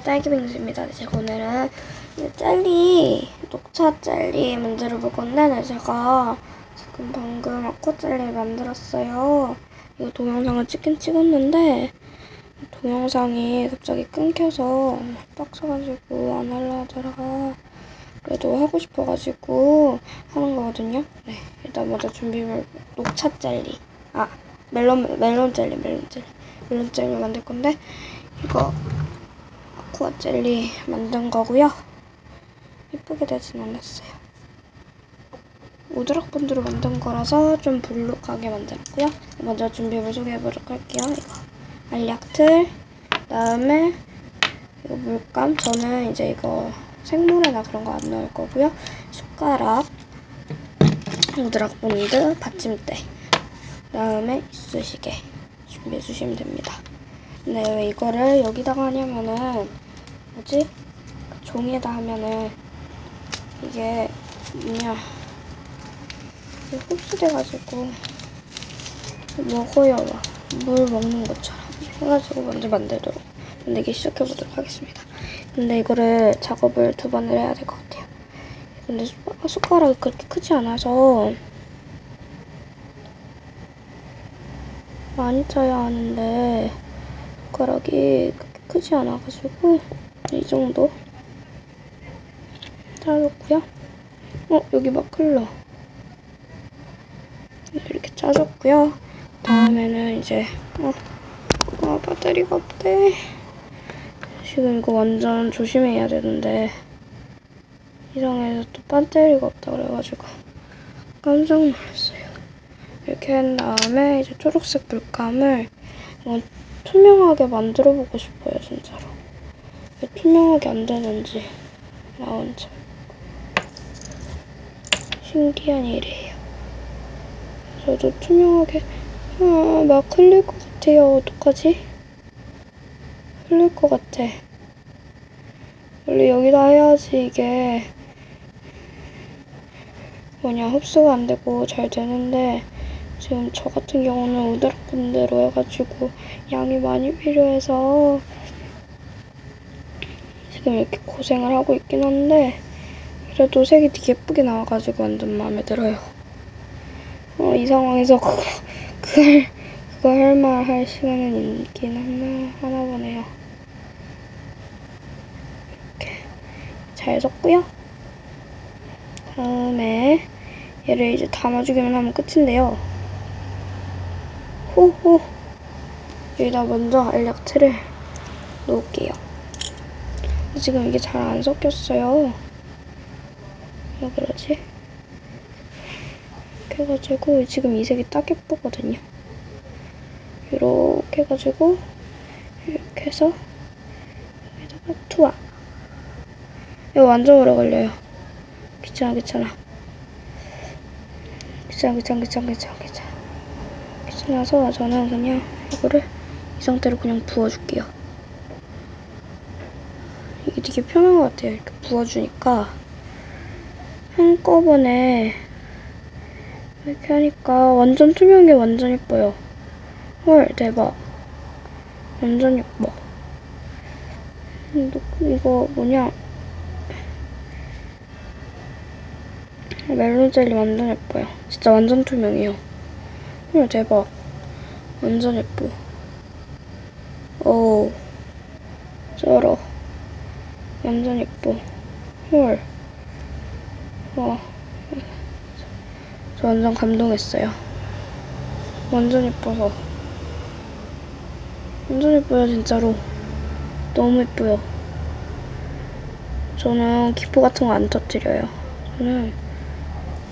딸기 빙수입니다. 제가 오늘은 젤리, 녹차 젤리 만들어 볼 건데 네, 제가 지금 방금 아쿠아 젤리 만들었어요. 이거 동영상을 찍긴 찍었는데 동영상이 갑자기 끊겨서 빡쳐가지고 안 하려 하다가 그래도 하고 싶어가지고 하는 거거든요. 네, 일단 먼저 준비물 녹차 젤리, 아 멜론 멜론 젤리, 멜론 젤리, 멜론 젤리 만들 건데 이거 아쿠아 젤리 만든 거고요. 예쁘게 되진 않았어요. 우드락 본드로 만든 거라서 좀 볼록하게 만들었고요. 먼저 준비물 소개해보도록 할게요. 이거 알약틀, 그다음에 이거 물감. 저는 이제 이거 생물에나 그런 거 안 넣을 거고요. 숟가락, 우드락 본드, 받침대, 그다음에 이쑤시개 준비해 주시면 됩니다. 네, 왜 이거를 여기다가 하냐면은 뭐지? 그 종이에다 하면은 이게 뭐냐 이게 흡수돼가지고 먹어요 막. 물 먹는 것처럼 해가지고 먼저 만들도록 만들기 시작해보도록 하겠습니다. 근데 이거를 작업을 두 번을 해야 될 것 같아요. 근데 숟- 숟가락이 그렇게 크지 않아서 많이 짜야 하는데 숟가락이 그렇게 크지 않아가지고 이 정도 짜줬고요. 어 여기 막 흘러. 이렇게 짜줬고요. 다음에는 이제 어, 아 배터리가 없대. 지금 이거 완전 조심해야 되는데 이상해서 또 배터리가 없다 그래가지고 깜짝 놀랐어요. 이렇게 한 다음에 이제 초록색 물감을 투명하게 만들어 보고 싶어요, 진짜로. 왜 투명하게 안 되는지, 나 혼자. 신기한 일이에요. 저도 투명하게, 아, 막 흘릴 것 같아요. 어떡하지? 흘릴 것 같아. 원래 여기다 해야지 이게 뭐냐, 흡수가 안 되고 잘 되는데, 지금 저 같은 경우는 우드락 분대로 해가지고 양이 많이 필요해서 지금 이렇게 고생을 하고 있긴 한데 그래도 색이 되게 예쁘게 나와가지고 완전 마음에 들어요. 어, 이 상황에서 그걸 그거 할 말 할 시간은 있긴 하나, 하나 보네요. 이렇게 잘 섞고요. 다음에 얘를 이제 담아주기만 하면 끝인데요. 호호 여기다 먼저 알약 틀을 놓을게요. 지금 이게 잘 안 섞였어요. 왜 그러지? 이렇게 해가지고 지금 이 색이 딱 예쁘거든요. 이렇게 해가지고 이렇게 해서 여기다가 투하. 이거 완전 오래 걸려요. 귀찮아 귀찮아. 귀찮아 귀찮아 귀찮아 귀찮아 귀찮아. 귀찮아서 저는 그냥 이거를 이 상태로 그냥 부어줄게요. 이게 되게 편한 것 같아요. 이렇게 부어주니까 한꺼번에 이렇게 하니까 완전 투명한 게 완전 예뻐요. 헐 대박. 완전 예뻐. 이거- 뭐냐 멜론 젤리 완전 예뻐요. 진짜 완전 투명해요. 헐 대박. 완전 예뻐. 오, 쩔어. 완전 예뻐. 헐. 와. 저 완전 감동했어요. 완전 예뻐서. 완전 예뻐요, 진짜로. 너무 예뻐요. 저는 기포 같은 거 안 터뜨려요. 저는,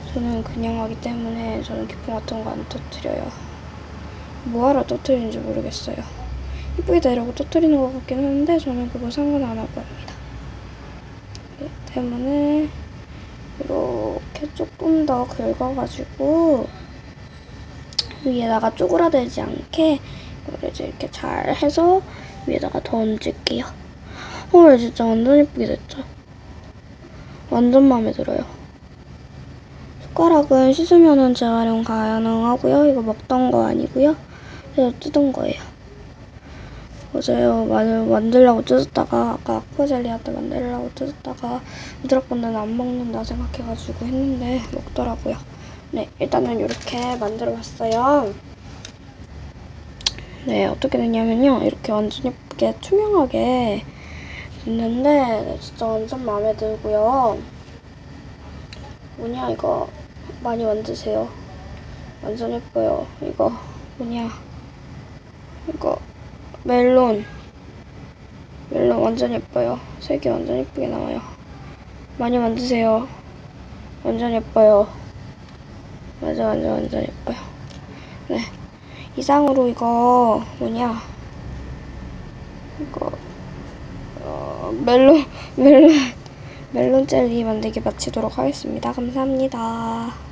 저는 그냥 하기 때문에 저는 기포 같은 거 안 터뜨려요. 뭐하러 터뜨리는지 모르겠어요. 이쁘게 되려고 터뜨리는 것 같긴 한데 저는 그거 상관 안할 겁니다. 때문에 이렇게 조금 더 긁어가지고 위에다가 쪼그라들지 않게 이거를 이제 이렇게 잘 해서 위에다가 더 얹을게요. 헐 진짜 완전 예쁘게 됐죠? 완전 마음에 들어요. 숟가락은 씻으면은 재활용 가능하고요. 이거 먹던 거 아니고요. 그래서 뜯은 거예요. 맞아요. 만, 만들려고 뜯었다가, 아까 아쿠아젤리한테 만들려고 뜯었다가, 부드럽건데는 안 먹는다 생각해가지고 했는데, 먹더라고요. 네, 일단은 이렇게 만들어 봤어요. 네, 어떻게 됐냐면요. 이렇게 완전 예쁘게 투명하게 됐는데, 네, 진짜 완전 마음에 들고요. 뭐냐, 이거. 많이 만드세요. 완전 예뻐요. 이거, 뭐냐. 이거, 멜론. 멜론 완전 예뻐요. 색이 완전 예쁘게 나와요. 많이 만드세요. 완전 예뻐요. 맞아, 완전, 완전 예뻐요. 네. 이상으로 이거, 뭐냐. 이거, 어, 멜론, 멜론, 멜론 젤리 만들기 마치도록 하겠습니다. 감사합니다.